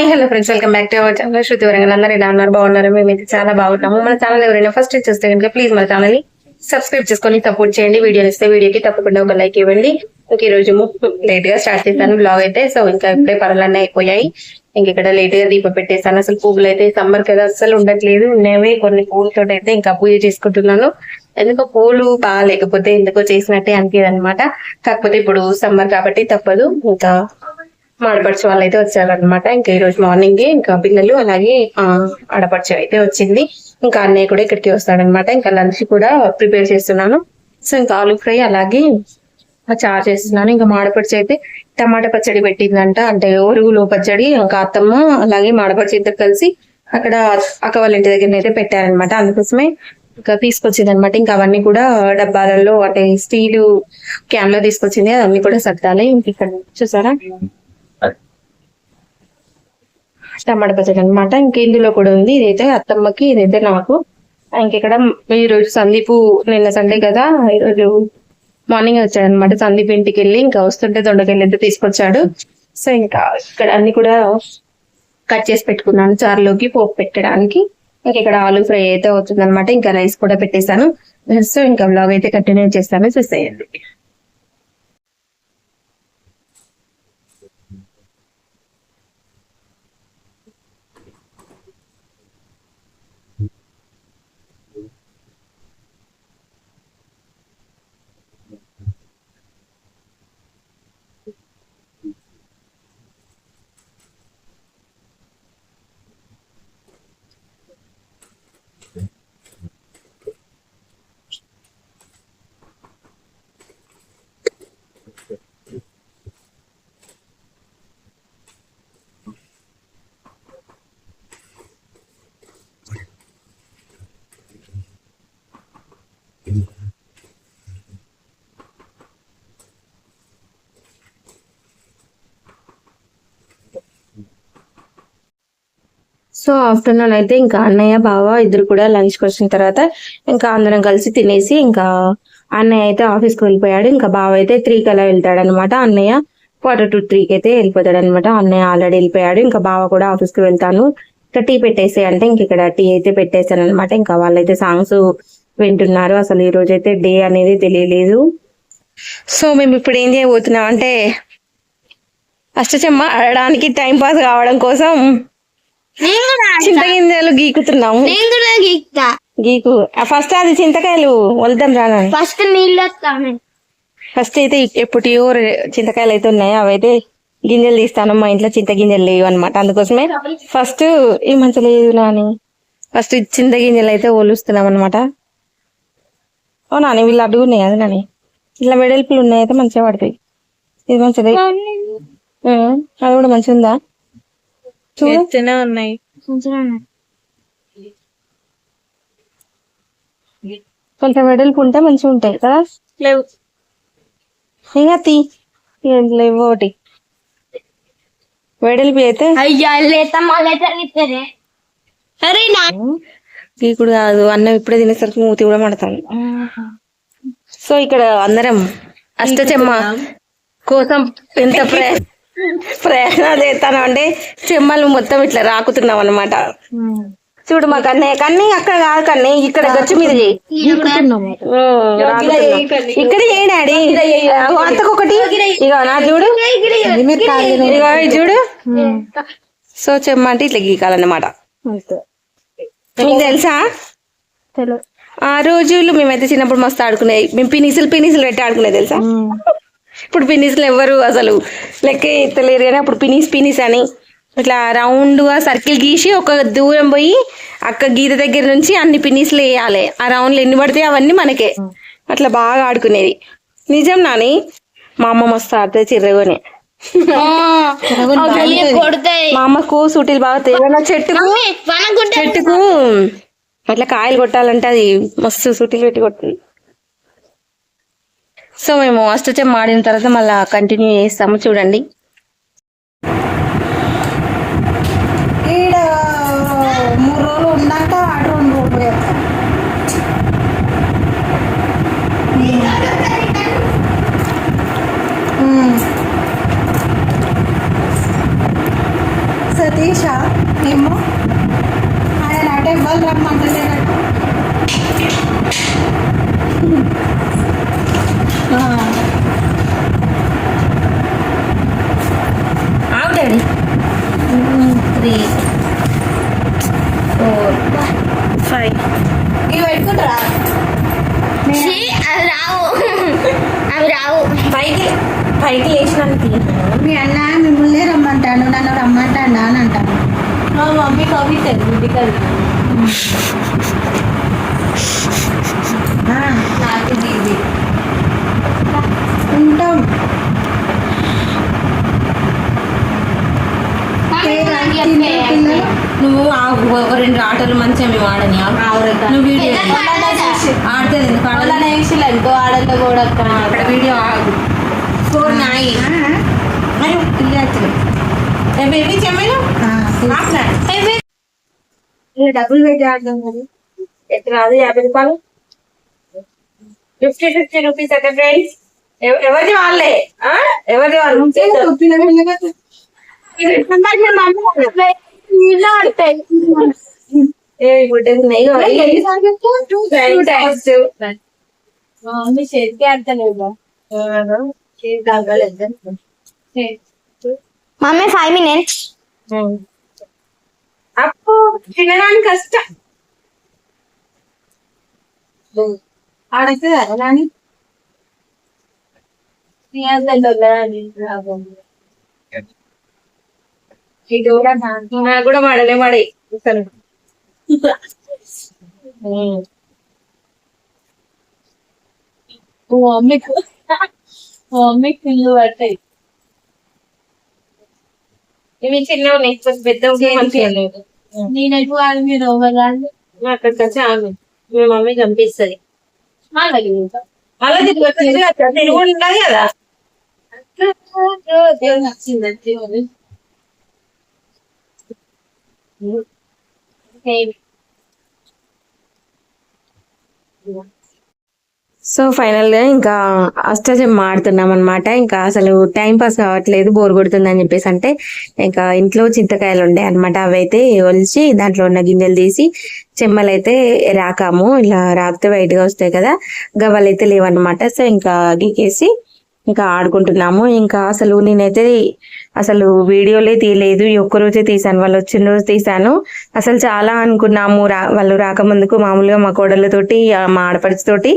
Hi hello friends. Welcome back to our channel Shruti Warangal. అందరూ ఎలా ఉన్నారు? బాగున్నారు? మేమైతే చాలా బాగున్నాము. మన ఛానల్ ఎవరైనా ఫస్ట్ చూస్తే కనుక ప్లీజ్ మన ఛానల్ని సబ్స్క్రైబ్ చేసుకొని సపోర్ట్ చేయండి. వీడియో ఇస్తే వీడియోకి తప్పకుండా ఒక లైక్ ఇవ్వండి. ఇంక ఈ రోజు లేట్గా స్టార్ట్ చేశాను బ్లాగ్ అయితే. సో ఇంకా ఇప్పుడే పనులన్నీ అయిపోయాయి. ఇంక ఇక్కడ లేట్గా దీప పెట్టేసాను అసలు పువ్వులు అయితే సమ్మర్ కదా అసలు ఉండట్లేదు. ఉన్నవి కొన్ని పూలతో అయితే ఇంకా పూజ చేసుకుంటున్నాను. ఎందుకో పూలు బాగా లేకపోతే ఎందుకో చేసినట్టే అనిపించదు అనమాట కాకపోతే ఇప్పుడు సమ్మర్ కాబట్టి తప్పదు. ఇంకా ఆడపడుచు వాళ్ళు అయితే వచ్చారనమాట ఇంకా ఈ రోజు మార్నింగ్ ఇంకా పిల్లలు అలాగే ఆ, ఆడపడుచు అయితే వచ్చింది. ఇంకా అన్నయ్య కూడా ఇక్కడికి వస్తాడనమాట ఇంకా లంచ్ కూడా ప్రిపేర్ చేస్తున్నాను. సో ఇంకా ఆలు ఫ్రై అలాగే చారు చేస్తున్నాను. ఇంకా మాడపడిచి అయితే టమాటా పచ్చడి పెట్టిందంట. అంటే ఒరుగులో పచ్చడి ఇంకా అత్తమ్మ అలాగే మాడపడిచి ఇద్దరు కలిసి అక్కడ అక్క వాళ్ళ ఇంటి దగ్గర అయితే పెట్టారనమాట అందుకోసమే ఇంకా తీసుకొచ్చింది అనమాట ఇంకా అవన్నీ కూడా డబ్బాలలో అంటే స్టీలు క్యాన్లో తీసుకొచ్చింది. అవన్నీ కూడా సర్దాలి. ఇంక ఇక్కడ చూసారా? టమాటా పచ్చడి అనమాట ఇంకా ఇందులో కూడా ఉంది. ఇదైతే అత్తమ్మకి ఇదైతే నాకు. ఇంకెక్కడ ఈరోజు రోజు సందీపు నిన్న సండే కదా ఈరోజు మార్నింగ్ వచ్చాడు అనమాట సందీప్ ఇంటికి వెళ్ళి ఇంకా వస్తుంటే దొండకాయలు అయితే తీసుకొచ్చాడు. సో ఇంకా ఇక్కడ అన్ని కూడా కట్ చేసి పెట్టుకున్నాను. చారులోకి పోపు పెట్టడానికి. ఇంకా ఇక్కడ ఆలు ఫ్రై అయితే అవుతుంది అనమాట ఇంకా రైస్ కూడా పెట్టేశాను. సో ఇంకా బ్లాగ్ అయితే కంటిన్యూ చేస్తాను. చూసేయండి సో ఆఫ్టర్నూన్ అయితే ఇంకా అన్నయ్య బావ ఇద్దరు కూడా లంచ్కి వచ్చిన తర్వాత ఇంకా అందరం కలిసి తినేసి ఇంకా అన్నయ్య అయితే ఆఫీస్కి వెళ్ళిపోయాడు. ఇంకా బావ అయితే త్రీకి అలా వెళ్తాడు అనమాట అన్నయ్య క్వార్టర్ టు త్రీకి అయితే వెళ్ళిపోతాడు అనమాట అన్నయ్య ఆల్రెడీ వెళ్ళిపోయాడు. ఇంకా బావ కూడా ఆఫీస్కి వెళ్తాను. ఇంకా టీ పెట్టేసి అంటే ఇంక ఇక్కడ టీ అయితే పెట్టేశాను అనమాట ఇంకా వాళ్ళైతే సాంగ్స్ వింటున్నారు. అసలు ఈ రోజు అయితే డే అనేది తెలియలేదు. సో మేము ఇప్పుడు ఏం చేయబోతున్నాం అంటే అష్టచమ్మ ఆడడానికి టైం పాస్ కావడం కోసం చింతగింజలు గీకుతున్నాము. నేను కూడా గీక్తా. గీకు. ఫస్ట్ అది చింతకాయలు వలుద్దాం రానా ఫస్ట్ నీళ్ళు వస్తాను. ఫస్ట్ అయితే ఎప్పటియో చింతకాయలు అయితే ఉన్నాయి అవైతే గింజలు తీస్తాను. మా ఇంట్లో చింత గింజలు లేవు అనమాట అందుకోసమే ఫస్ట్ ఈ మంచి లేదు నాని. ఫస్ట్ చింత గింజలు అయితే ఒలుస్తున్నాం అనమాట ఓ నాని వీళ్ళు అడుగు ఉన్నాయి అది నాని? ఇట్లా వెడల్పులు ఉన్నాయి అయితే మంచిగా పడతాయి. ఇది మంచిది. అది కూడా మంచిగా ఉందా చూడు ఉన్నాయి. కొంచెం వెడల్పు ఉంటే మంచిగా ఉంటాయి కదా? లేవు. ఇంకా తీ. లేవు ఒకటి. వెడల్పి అయితే? గీకుడు కాదు అన్నం ఇప్పుడే తినేసరికి మూతి కూడా మడతాను సో ఇక్కడ అందరం అష్టచెమ్మ కోసం ఎంత ప్రయ ప్రయాణం చేస్తాను అంటే చెమ్మలు మొత్తం ఇట్లా రాకుతున్నాం అనమాట చూడు మా కన్నయ్య కన్నీ అక్కడ కాదు కన్నీ ఇక్కడ గచ్చు మీద. ఇక్కడ చేయి డాడీ. అగో అంతకొకటి. ఇగో నా చూడు. చూడు. సో చెమ్మ అంటే ఇట్లా గీకాలన్నమాట. మీకు తెలుసా? ఆ రోజులు మేమైతే చిన్నప్పుడు మస్తు ఆడుకునేది మేము పినిసులు పినిసులు పెట్టి ఆడుకునేది తెలుసా? ఇప్పుడు పినిసులు ఎవరు అసలు లెక్క ఎత్తలేరు కానీ అప్పుడు పినిస్ పినిస్ అని ఇట్లా రౌండ్గా సర్కిల్ గీసి ఒక దూరం పోయి అక్క గీత దగ్గర నుంచి అన్ని పినిస్లు వేయాలి. ఆ రౌండ్లు ఎన్ని పడితే అవన్నీ మనకే. అట్లా బాగా ఆడుకునేది. నిజం నాని మా అమ్మ మస్తు ఆడుతుంది చిర్రగొని. మా అమ్మకు సూటీలు బాగా తేవన చెట్టుకు చెట్టుకు అట్లా కాయలు కొట్టాలంటే అది మస్తు సుటిలు పెట్టి కొట్టింది. సో మేము అష్టచం ఆడిన తర్వాత మళ్ళా కంటిన్యూ చేస్తాము చూడండి ఈడ మూడు రోజులు ఉన్నాక ఆట రెండు రోజులు చేస్తాం సతీష్ ఆ, ఆగుతాడు త్రీ ఫోర్ ఫైవ్ ఇవి పెట్టుకుంటారా ఛీ, అవి రావు అవి రావు పైకి పైకి లేచినాను మీ అన్న మిమ్మల్ని రమ్మంటాను నన్ను రమ్మంటాడా అని అంటాను మా మమ్మీ కవిత ఇంటికల్ ఆ, నాకు ఇది ఉంటాం మమ్మీ, ఏ, నాకు తిన్న చెప్పే. పిల్లలు నువ్వు ఆగు, ఒక రెండు ఆటలు మంచిగా మేము ఆడని ఆగు. నువ్వు వీడియో ఆడుతుంది ఎందుకు ఆడదు? ఇంకో ఆడల్లో కూడా అక్కడ వీడియో ఆగు ఫోర్ నాయి మరి ఇల్లు బేబీ చెమ్మలు మాట్లాడు డబ్బులు పెట్టి ఆడదాం మరి ఎక్కడ రాదు యాభై రూపాయలు ఫిఫ్టీ ఫిఫ్టీ రూపీస్ అంటే ఫ్రెండ్స్ ఎవరిది వాళ్ళే ఆ? ఎవరిది వాళ్ళు నీళ్ళు పడతాయి. ఏ గుడ్డకున్నాయి టూ టైమ్స్ మమ్మీ చేతికి ఆడతలేదు మమ్మీ ఫైవ్ మినిట్స్ అప్పు తినడానికి కష్టం. ఆడైతే ఇది కూడా వాడలే వాడే అసలు. మమ్మీకి మమ్మీకి ఇల్లు పట్టాయి ఇవి చిన్న ఉన్నాయి కొంచెం పెద్ద లేదు నేనైతే వాళ్ళు మీరు అక్కడికి వచ్చి ఆమె మీ మమ్మీ చంపిస్తుంది. అట్లా తిరుగు ఉండాలి కదా? నచ్చింది సో ఫైనల్గా ఇంకా అష్టజం ఆడుతున్నాం అనమాట ఇంకా అసలు టైం పాస్ కావట్లేదు బోర్ కొడుతుంది అని చెప్పేసి అంటే ఇంకా ఇంట్లో చింతకాయలు ఉండే అనమాట అవైతే ఒలిచి దాంట్లో ఉన్న గింజలు తీసి చెమ్మలైతే రాకాము. ఇలా రాకితే వైట్ వస్తాయి కదా గవ్వలు అయితే లేవన్నమాట. సో ఇంకా గీకేసి ఇంకా ఆడుకుంటున్నాము. ఇంకా అసలు నేనైతే అసలు వీడియోలే తీయలేదు. ఈ ఒక్క రోజే తీసాను వాళ్ళు వచ్చిన రోజు తీసాను అసలు చాలా అనుకున్నాము రా వాళ్ళు రాకముందుకు మామూలుగా మా కోడళ్ళతోటి మా ఆడపడిచితోటి.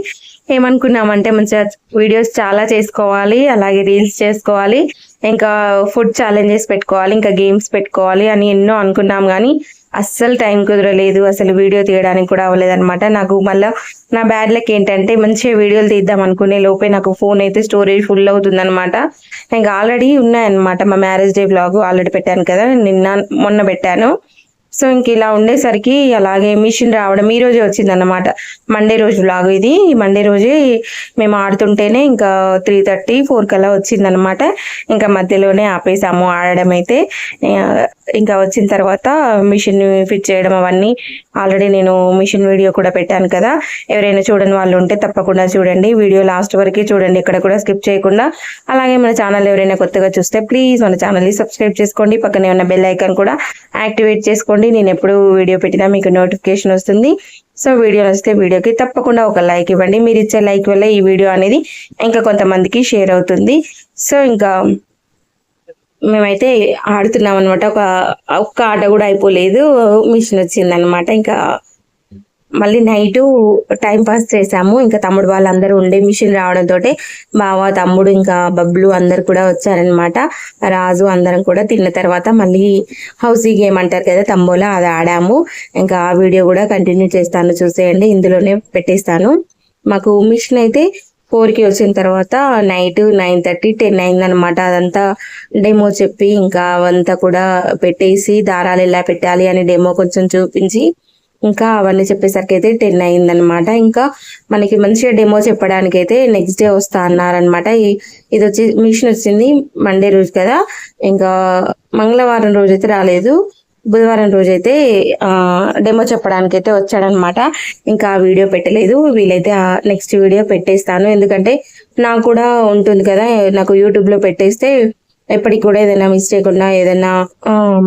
ఏమనుకున్నామంటే మంచిగా వీడియోస్ చాలా చేసుకోవాలి అలాగే రీల్స్ చేసుకోవాలి ఇంకా ఫుడ్ ఛాలెంజెస్ పెట్టుకోవాలి ఇంకా గేమ్స్ పెట్టుకోవాలి అని ఎన్నో అనుకున్నాం కానీ అస్సలు టైం కుదరలేదు అసలు వీడియో తీయడానికి కూడా అవ్వలేదన్నమాట. నాకు మళ్ళీ నా బ్యాడ్ లక్ ఏంటంటే మంచిగా వీడియోలు తీద్దాం అనుకునే లోపే నాకు ఫోన్ అయితే స్టోరేజ్ ఫుల్ అవుతుంది అనమాట ఇంకా ఆల్రెడీ ఉన్నాయన్నమాట మా మ్యారేజ్ డే బ్లాగ్ ఆల్రెడీ పెట్టాను కదా నిన్న మొన్న పెట్టాను. సో ఇంక ఇలా ఉండేసరికి అలాగే మిషన్ రావడం ఈ రోజే వచ్చింది అనమాట మండే రోజు లాగా ఇది. మండే రోజే మేము ఆడుతుంటేనే ఇంకా త్రీ థర్టీ ఫోర్ కల్లా వచ్చిందనమాట ఇంకా మధ్యలోనే ఆపేసాము ఆడడం అయితే. ఇంకా వచ్చిన తర్వాత మిషన్ ఫిట్ చేయడం అవన్నీ ఆల్రెడీ నేను మిషన్ వీడియో కూడా పెట్టాను కదా. ఎవరైనా చూడని వాళ్ళు ఉంటే తప్పకుండా చూడండి. వీడియో లాస్ట్ వరకు చూడండి. ఇక్కడ కూడా స్కిప్ చేయకుండా. అలాగే మన ఛానల్ ఎవరైనా కొత్తగా చూస్తే ప్లీజ్ మన ఛానల్ని సబ్స్క్రైబ్ చేసుకోండి. పక్కనే ఉన్న బెల్ ఐకాన్ కూడా యాక్టివేట్ చేసుకోండి. నేను ఎప్పుడు వీడియో పెట్టినా మీకు నోటిఫికేషన్ వస్తుంది. సో వీడియో వస్తే వీడియోకి తప్పకుండా ఒక లైక్ ఇవ్వండి. మీరు ఇచ్చే లైక్ వల్ల ఈ వీడియో అనేది ఇంకా కొంతమందికి షేర్ అవుతుంది. సో ఇంకా మేమైతే ఆడుతున్నాం అనమాట ఒక ఒక్క ఆట కూడా అయిపోలేదు. మిషన్ వచ్చింది అనమాట ఇంకా మళ్ళీ నైట్ టైం పాస్ చేసాము ఇంకా తమ్ముడు వాళ్ళందరూ ఉండే మిషన్ రావడంతో బావ తమ్ముడు ఇంకా బబ్లు అందరు కూడా వచ్చారనమాట రాజు అందరం కూడా తిన్న తర్వాత మళ్ళీ హౌసీ గేమ్ అంటారు కదా తంబోలా అది ఆడాము. ఇంకా ఆ వీడియో కూడా కంటిన్యూ చేస్తాను చూసేయండి. ఇందులోనే పెట్టేస్తాను. మాకు మిషన్ అయితే ఫోర్కి వచ్చిన తర్వాత నైట్ నైన్ థర్టీ టెన్ అయిందనమాట అదంతా డెమో చెప్పి ఇంకా అవంతా కూడా పెట్టేసి దారాలు ఎలా పెట్టాలి అని డెమో కొంచెం చూపించి ఇంకా అవన్నీ చెప్పేసరికి అయితే టెన్ అయిందనమాట ఇంకా మనకి మంచిగా డెమో చెప్పడానికి అయితే నెక్స్ట్ డే వస్తా అన్నారనమాట ఇది వచ్చి మిషన్ వచ్చింది మండే రోజు కదా. ఇంకా మంగళవారం రోజు అయితే రాలేదు. బుధవారం రోజైతే డెమో చెప్పడానికి అయితే వచ్చాడనమాట ఇంకా ఆ వీడియో పెట్టలేదు. వీలైతే నెక్స్ట్ వీడియో పెట్టేస్తాను. ఎందుకంటే నాకు కూడా ఉంటుంది కదా నాకు యూట్యూబ్లో పెట్టేస్తే ఎప్పటికి కూడా ఏదైనా మిస్టేక్ ఉన్నా ఏదైనా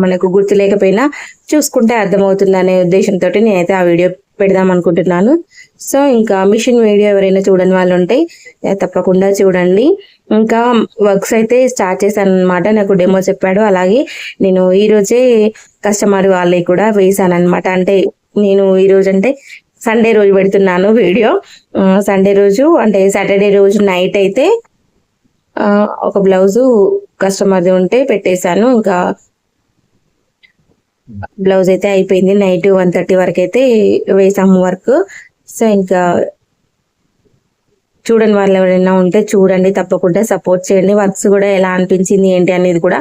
మనకు గుర్తు లేకపోయినా చూసుకుంటే అర్థమవుతుంది అనే ఉద్దేశంతో నేనైతే ఆ వీడియో పెడదాం అనుకుంటున్నాను. సో ఇంకా మిషన్ వీడియో ఎవరైనా చూడని వాళ్ళు ఉంటే తప్పకుండా చూడండి. ఇంకా వర్క్స్ అయితే స్టార్ట్ చేశాను అనమాట నాకు డెమో చెప్పాడు. అలాగే నేను ఈరోజే కస్టమర్ వాళ్ళకి కూడా వేసాను అనమాట అంటే నేను ఈరోజు అంటే సండే రోజు పెడుతున్నాను వీడియో. సండే రోజు అంటే సాటర్డే రోజు నైట్ అయితే ఒక బ్లౌజు కస్టమర్ది ఉంటే పెట్టేశాను. ఇంకా బ్లౌజ్ అయితే అయిపోయింది. నైట్ వన్ థర్టీ వరకు అయితే వేసాము వర్క్. సో ఇంకా చూడండి వాళ్ళు ఎవరైనా ఉంటే చూడండి తప్పకుండా సపోర్ట్ చేయండి. వర్క్స్ కూడా ఎలా అనిపించింది ఏంటి అనేది కూడా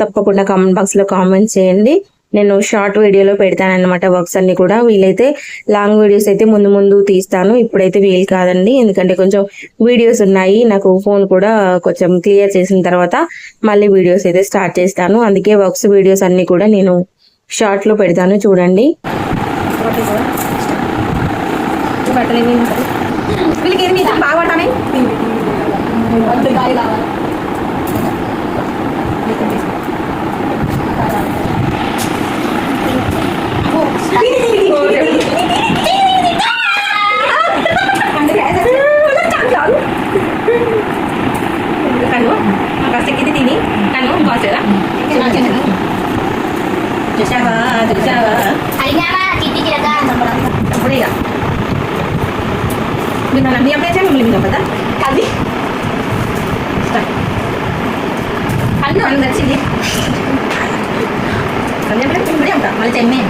తప్పకుండా కామెంట్ బాక్స్లో కామెంట్ చేయండి. నేను షార్ట్ వీడియోలో పెడతాను అనమాట వర్క్స్ అన్ని కూడా. వీలైతే లాంగ్ వీడియోస్ అయితే ముందు ముందు తీస్తాను. ఇప్పుడైతే వీలు కాదండి. ఎందుకంటే కొంచెం వీడియోస్ ఉన్నాయి. నాకు ఫోన్ కూడా కొంచెం క్లియర్ చేసిన తర్వాత మళ్ళీ వీడియోస్ అయితే స్టార్ట్ చేస్తాను. అందుకే వర్క్స్ వీడియోస్ అన్ని కూడా నేను షార్ట్లో పెడతాను. చూడండి. వీళ్ళకి ఏమి బాగా పడతానే గాలి కావాలి కను కాస్త ఎక్కింది తిని కను కాసేదా చూసావా చూసావా అడిగావా కిటికీ రకా అప్పుడే ఇక మీరు నన్ను అన్ని అప్పుడే మిమ్మల్ని మీద కదా అది అన్ను అన్ను నచ్చింది అన్నీ అప్పుడే ఇప్పుడే ఉంటా మళ్ళీ చెమ్మే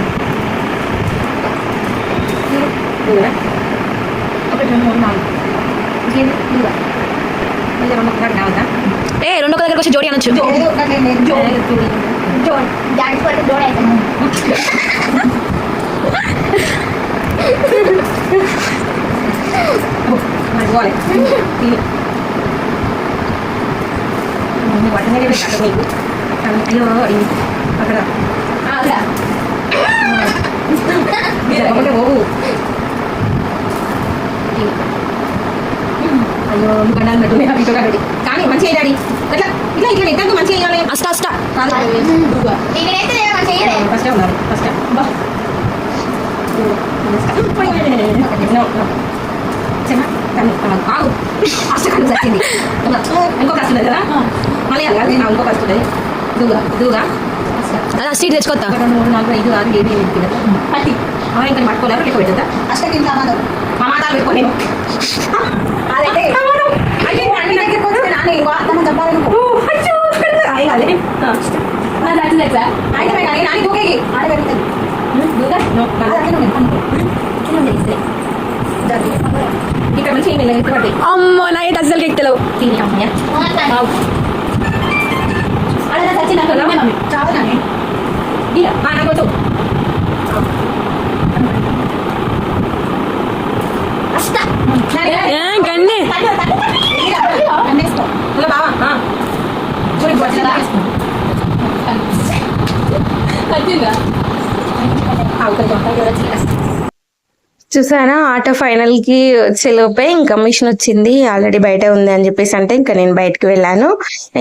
ఒకటి రెండు మూడు నాలుగు ఇంకేంటి ఇదిగో. మళ్ళీ రెండు ఒకటి కావద్దా ఏ రెండో దగ్గరకు వచ్చి జోడి అనొచ్చు ఏదో ఒకటి నేను జోడి జోడ్ దాటి పట్టు జోడ్ అయితే మర్చిపోలే వాటిని పెట్టాలి నీకు అయ్యో ఇది అక్కడ జరగకపోతే పోవు ఇది. అయ్యో రెండు గడ్డాలు పెట్టు నేను ఇటు కాబట్టి కానీ మంచి డాడీ అట్లా ఇట్లా ఇట్లా ఎక్కడ మంచి వేయాలి అష్ట అష్ట కాదు ఫస్ట్ ఫస్ట్ వచ్చింది కదా మళ్ళీ అలాగే నా దూగా దూగా సీట్ తెచ్చుకోవద్దా రెండు మూడు నాలుగు ఐదు ఆరు ఏడు ఎనిమిది పట్టి ఇంకా పట్టుకోలేరు ఎక్కువ పెట్టదా అష్టకి పెట్టుకోలేను అదైతే అయితే అన్ని దగ్గరికి వస్తే నాన్న ఇంకో అతను చెప్పాలి నువ్వు అయ్యి కాదు అయితే కానీ నాని దూకేకి ఆడ పెరుగుతుంది దూగా అదే నువ్వు ఇక్కడ మంచి ఏమి లేదు పట్టి అమ్మో నైట్ అసలు ఎక్కలేవు. తిని అమ్మయ్య. అలా చచ్చిన మమ్మీ చాలా mana kau tu? అస్తా ఏ గండి చూసానా? ఆట ఫైనల్కి వచ్చేలోపే ఇంకా మిషన్ వచ్చింది. ఆల్రెడీ బయట ఉంది అని చెప్పేసి అంటే ఇంకా నేను బయటకు వెళ్ళాను.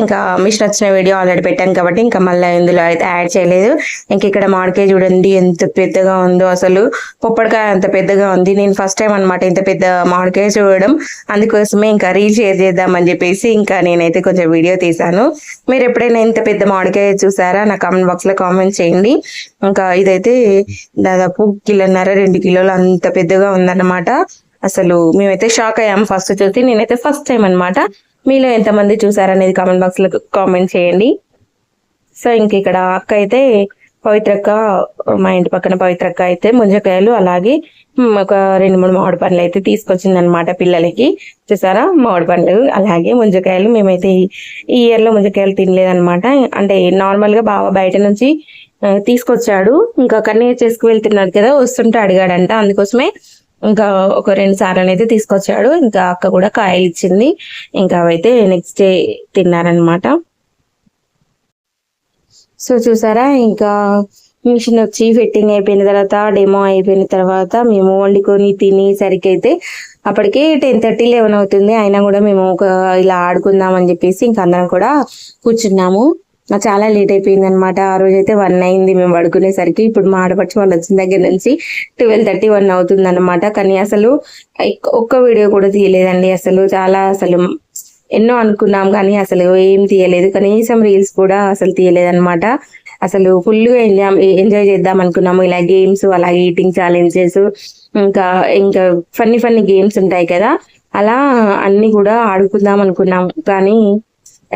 ఇంకా మిషన్ వచ్చిన వీడియో ఆల్రెడీ పెట్టాను కాబట్టి ఇంకా మళ్ళీ ఇందులో అయితే యాడ్ చేయలేదు. ఇంక ఇక్కడ మామిడికాయ చూడండి ఎంత పెద్దగా ఉందో అసలు. పొప్పడికాయ అంత పెద్దగా ఉంది. నేను ఫస్ట్ టైం అన్నమాట ఇంత పెద్ద మామిడికాయ చూడడం. అందుకోసమే ఇంకా రీల్ షేర్ చేద్దామని చెప్పేసి ఇంకా నేనైతే కొంచెం వీడియో తీశాను. మీరు ఎప్పుడైనా ఇంత పెద్ద మామిడికాయ చూసారా? నా కామెంట్ బాక్స్లో కామెంట్ చేయండి. ఇంకా ఇదైతే దాదాపు కిలోన్నర రెండు కిలోలు అంత పెద్దగా ఉందన్నమాట. అసలు మేమైతే షాక్ అయ్యాము ఫస్ట్ చూసి నేనైతే ఫస్ట్ టైం అన్నమాట. మీలో ఎంతమంది చూసారనేది కామెంట్ బాక్స్లో కామెంట్ చేయండి. సో ఇంక ఇక్కడ అక్క అయితే పవిత్రక్క మా ఇంటి పక్కన పవిత్రక్క అయితే ముంజకాయలు అలాగే ఒక రెండు మూడు మామిడి పండ్లు అయితే తీసుకొచ్చింది అనమాట పిల్లలకి. చూసారా? మామిడి పండ్లు అలాగే ముంజకాయలు. మేమైతే ఈ- ఇయర్లో ముంజకాయలు తినలేదన్నమాట. అంటే నార్మల్గా బాగా బయట నుంచి తీసుకొచ్చాడు. ఇంకా కన్నయ్య చేసుకు వెళ్తున్నాడు కదా వస్తుంటే అడిగాడంట. అందుకోసమే ఇంకా ఒక రెండు సార్లు అయితే తీసుకొచ్చాడు. ఇంకా అక్క కూడా కాయలు ఇచ్చింది. ఇంకా అవైతే నెక్స్ట్ డే తిన్నారనమాట సో చూసారా ఇంకా మిషన్ వచ్చి ఫిట్టింగ్ అయిపోయిన తర్వాత డెమో అయిపోయిన తర్వాత మేము వండుకొని తినేసరికి అయితే అప్పటికే టెన్ థర్టీ లెవెన్ అవుతుంది. అయినా కూడా మేము ఒక ఇలా ఆడుకుందాం అని చెప్పేసి ఇంకా అందరం కూడా కూర్చున్నాము. చాలా లేట్ అయిపోయింది అనమాట ఆ రోజు అయితే వన్ అయింది. మేము పడుకునేసరికి ఇప్పుడు మా ఆడపడిచి వాళ్ళు వచ్చిన దగ్గర నుంచి ట్వెల్వ్ థర్టీ వన్ అవుతుంది అనమాట కానీ అసలు ఒక్క వీడియో కూడా తీయలేదండి. అసలు చాలా అసలు ఎన్నో అనుకున్నాం కానీ అసలు ఏం తీయలేదు. కనీసం రీల్స్ కూడా అసలు తీయలేదన్నమాట. అసలు ఫుల్గా ఎంజాయ్ ఎంజాయ్ చేద్దాం అనుకున్నాము. ఇలా గేమ్స్ అలాగే ఈటింగ్ ఛాలెంజెస్ ఇంకా ఇంకా ఫన్నీ ఫన్నీ గేమ్స్ ఉంటాయి కదా. అలా అన్ని కూడా ఆడుకుందాం అనుకున్నాం. కానీ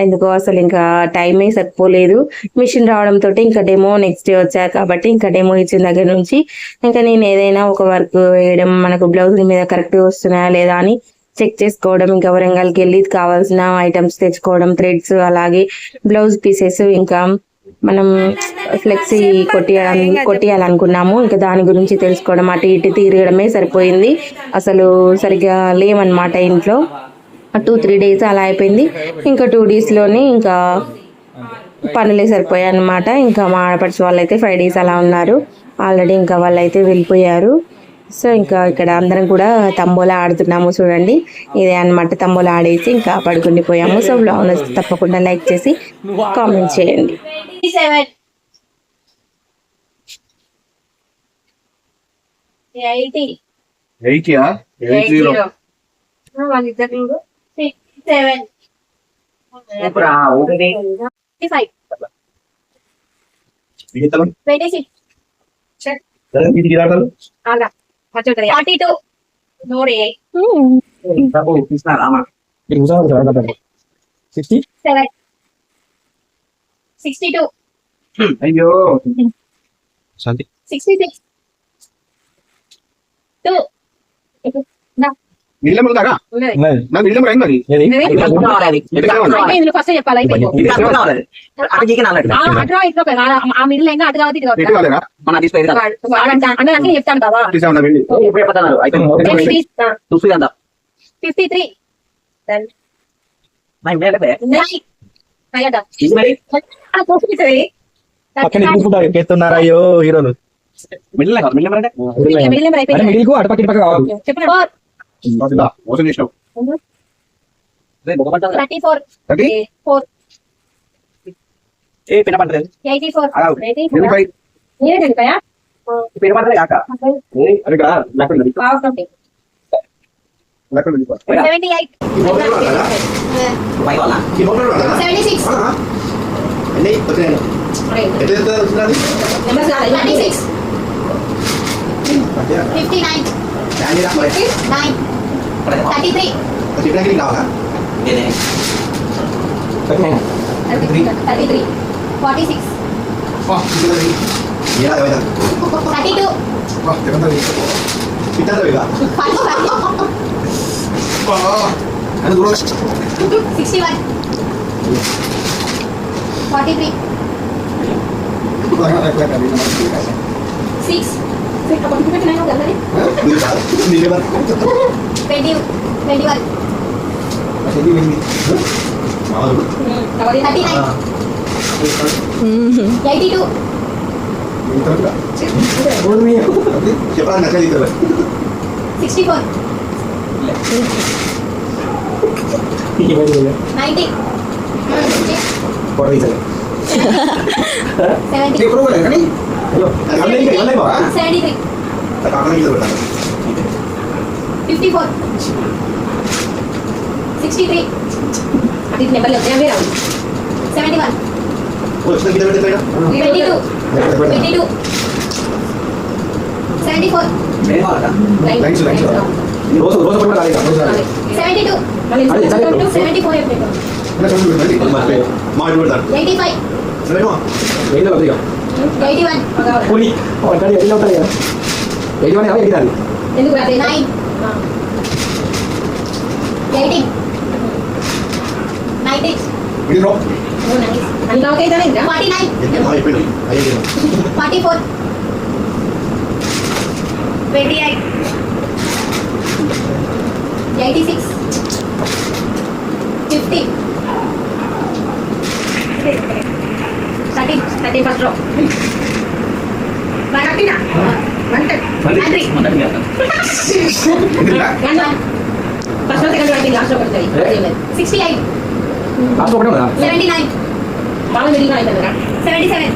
ఎందుకో అసలు ఇంకా టైమే సరిపోలేదు. మిషన్ రావడంతో ఇంకా డెమో నెక్స్ట్ డే వచ్చారు కాబట్టి ఇంకా డెమో ఇచ్చిన దగ్గర నుంచి ఇంకా నేను ఏదైనా ఒక వర్క్ వేయడం మనకు బ్లౌజ్ మీద కరెక్ట్ వస్తున్నాయా లేదా అని చెక్ చేసుకోవడం ఇంకా వరంగల్కి వెళ్ళి కావాల్సిన ఐటమ్స్ తెచ్చుకోవడం థ్రెడ్స్ అలాగే బ్లౌజ్ పీసెస్ ఇంకా మనం ఫ్లెక్సీ కొట్టియాలని కొట్టియాలనుకున్నాము. ఇంకా దాని గురించి తెలుసుకోవడం అటు ఇటు తిరగడమే సరిపోయింది. అసలు సరిగ్గా లేవన్నమాట ఇంట్లో. టూ త్రీ డేస్ అలా అయిపోయింది. ఇంకా టూ డేస్లోనే ఇంకా పనులే సరిపోయాయి అనమాట ఇంకా మా ఆడపడిచి వాళ్ళైతే ఫైవ్ డేస్ అలా ఉన్నారు. ఆల్రెడీ ఇంకా వాళ్ళైతే వెళ్ళిపోయారు. సో ఇంకా ఇక్కడ అందరం కూడా తంబోలా ఆడుతున్నాము చూడండి. ఇదే అన్నమాట తంబోలా ఆడేసి ఇంకా పడుకుండిపోయాము. సో బ్లాగ్ నచ్చితే తప్పకుండా లైక్ చేసి కామెంట్ చేయండి. Eighty. Eight zero. Seven five twenty six forty two నూరే sixty seven sixty two అయ్యో శాంతి సిక్స్టీ సిక్స్ టూ ముందు దాకా నాకు మరి? ఫస్ట్ చెప్పాలి అటు అటు చెప్తాను బాబా ఫిఫ్టీ త్రీ పక్కన ఎత్తున్నారా. అయ్యో హీరోలు. మిడిల్ మిడిల్ అంటే? మిడిల్కు అటుపక్క ఇటుపక్క కాదు మోసం చేసినావు థర్టీ ఫోర్ థర్టీ ఫోర్ ఏ పిన్న పడ్డది ఎయిటీ ఫోర్. ఎయిటీ ఫైవ్ మీరే తెలిపాయా పిన్న పడ్డది కాక అరే కదా నాకు బాగుంటుంది seventy eight seventy six thirty six fifty nine nine 33 33 kini kawan kan? Gini. 39. 33. six. Wah, itu tadi. Iya, ya benar. 32. Wah, jangan tadi. Kita tadi lah. Panas banget. Wah. Anu dulu. 61. 43. Six. Six, apa kita kenal nggak tadi? Ini lewat. Twenty twenty one thirty nine. Eighty two. Sixty four. Ninety. Seventy. Seventy three. Fifty four sixty three అది నెంబర్లు వచ్చాయి రావు seventy one twenty two twenty two seventy four Thanks, thanks. రోజు రోజు పట్టుకుని రాదు ఇక. Seventy two అదే, చదివి. సెవెంటీ ఫోర్ ఎయిటీ ఫైవ్ ఏందో వద్దు ఇక. ఎయిటీ వన్ పోనీ. వాడు కానీ ఎట్లా ఉంటుంది కదా ఎయిటీ వన్ ఎయిటీ రాదు ఎందుకు రాదు nine eighteen nineteen forty nine forty four twenty eight eighty six fifty thirty thirty first row one థర్టీనా one thirty one one first second వరకు లాస్ట్ ఒకటి సిక్స్టీ ఎయిట్ లాస్ట్ ఒకటే ఉందా సెవెంటీ నైన్ బాగా మెడిగా అవుతుంది seventy seven